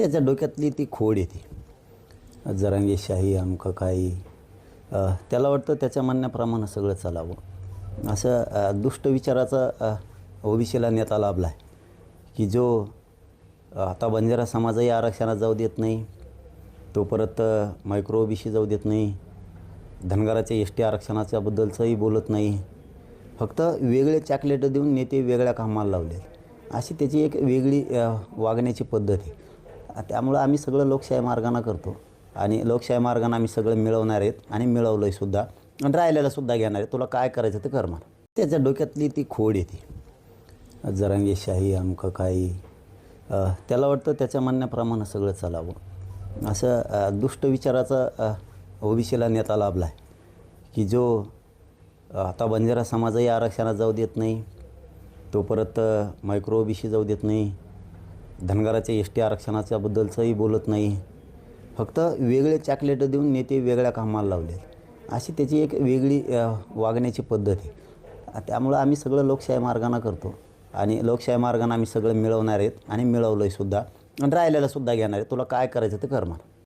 त्याच्या डोक्यातली ती खोड येते. जरांगेशाही अमुकं काही त्याला वाटतं त्याच्या म्हणण्याप्रमाणे सगळं चालावं. असं दुष्ट विचाराचा ओबीसीला नेता लाभला आहे. की जो आता बंजारा समाजही आरक्षणात जाऊ देत नाही तो परत मायक्रो ओबीसी जाऊ देत नाही धनगराच्या एस टी आरक्षणाच्याबद्दलचंही बोलत नाही. फक्त वेगळे चॅकलेटं देऊन नेते वेगळ्या कामाला लावले अशी त्याची एक वेगळी वागण्याची पद्धत आहे. त्यामुळं आम्ही सगळं लोकशाही मार्गानं करतो. आणि लोकशाही मार्गानं आम्ही सगळं मिळवणार आहेत आणि मिळवलं आहे सुद्धा. आणि राहिलेलं सुद्धा घेणार आहे तुला काय करायचं ते कर म्हणा त्याच्या डोक्यातली ती खोड येते जरांगेशाही अमुकं काही त्याला वाटतं त्याच्या म्हणण्याप्रमाणे सगळं चालावं. असं दुष्ट विचाराचा ओबीसीला नेता लाभला आहे. की जो आता बंजारा समाजही आरक्षणात जाऊ देत नाही. तो परत मायक्रो ओबीसी जाऊ देत नाही. धनगराच्या एस टी आरक्षणाच्याबद्दलचंही बोलत नाही. फक्त वेगळे चॉकलेट देऊन नेते वेगळ्या कामाला लावले. अशी त्याची एक वेगळी वागण्याची पद्धत आहे. त्यामुळं आम्ही सगळं लोकशाही मार्गानं करतो. आणि लोकशाही मार्गानं आम्ही सगळं मिळवणार आहेत आणि मिळवलं आहे सुद्धा. आणि राहिलेलं सुद्धा घेणार आहे तुला काय करायचं ते कर म्हणा.